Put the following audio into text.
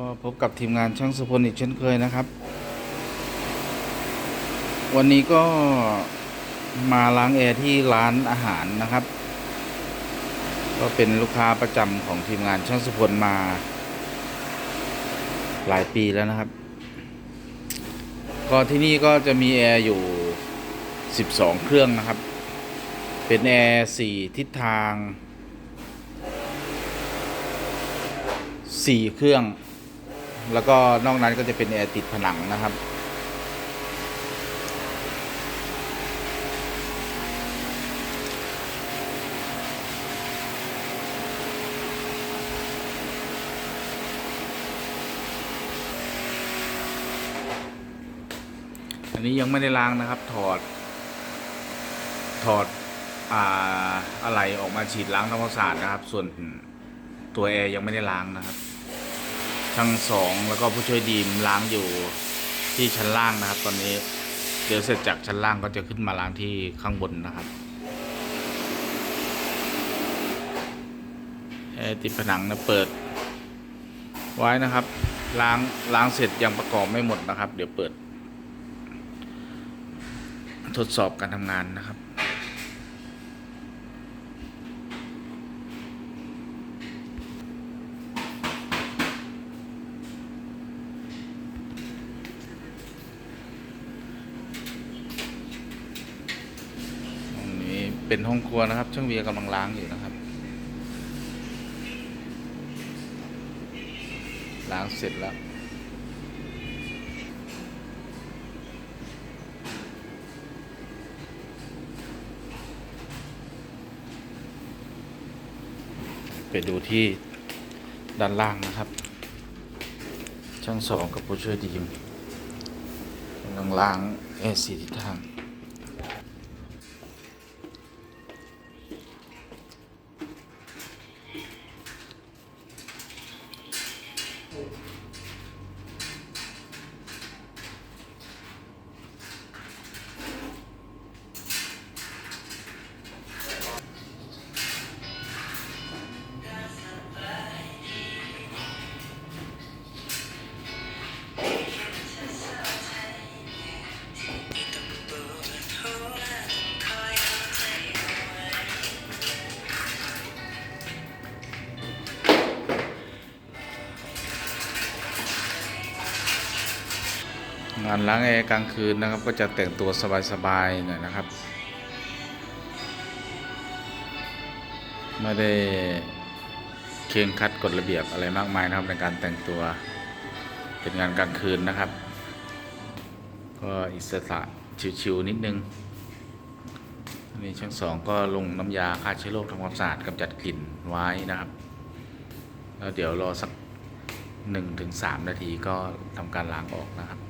ก็พบกับทีมงานช่างสุพลอีกเช่นเคยนะครับ วันนี้ก็มาล้างแอร์ที่ร้านอาหารนะครับ ก็เป็นลูกค้าประจำของทีมงานช่างสุพลมาหลายปีแล้วนะครับ ก็ที่นี่ก็จะมีแอร์อยู่ 12 เครื่องนะครับ เป็นแอร์4ทิศทาง 4 เครื่อง แล้วก็นอกนั้นก็จะเป็นแอร์ติดผนังนะครับ อันนี้ยังไม่ได้ล้างนะครับ ถอด ถอดอ่าอะไรออกมาฉีดล้างทำความสะอาดนะครับ ส่วนตัวแอร์ยังไม่ได้ล้างนะครับ ช่างสองแล้วก็ผู้ช่วยดีมล้างอยู่ที่ชั้นล่างนะครับ ตอนนี้เดี๋ยวเสร็จจากชั้นล่างก็จะขึ้นมาล้างที่ข้างบนนะครับติดผนังนะเปิด ไว้นะครับ ล้างล้างเสร็จยังประกอบไม่หมดนะครับ เดี๋ยวเปิด ทดสอบการทำงานนะครับ ตรงนี้ เป็นห้องครัวนะครับ ช่างเวียกำลังล้างอยู่นะครับ ล้างเสร็จแล้วไปดูที่ด้านล่างนะครับ ช่างสองกับผู้ช่วยดีมกำลังล้างแอร์สีทิศทาง งานล้างแอร์กลางคืนนะครับ ก็จะแต่งตัวสบายๆหน่อยนะครับ ไม่ได้เคร่งคัดกฎระเบียบอะไรมากมายนะครับในการแต่งตัวเป็นงานกลางคืนนะครับ ก็อิสระชิวๆนิดนึงนนี้ช่างสองก็ลงน้ำยาฆ่าเชื้อโรคทำความสะอาดกำจัดกลิ่นไว้นะครับ แล้วเดี๋ยวรอสักหนึ่งถึงสามนาทีก็ทำการล้างออกนะครับ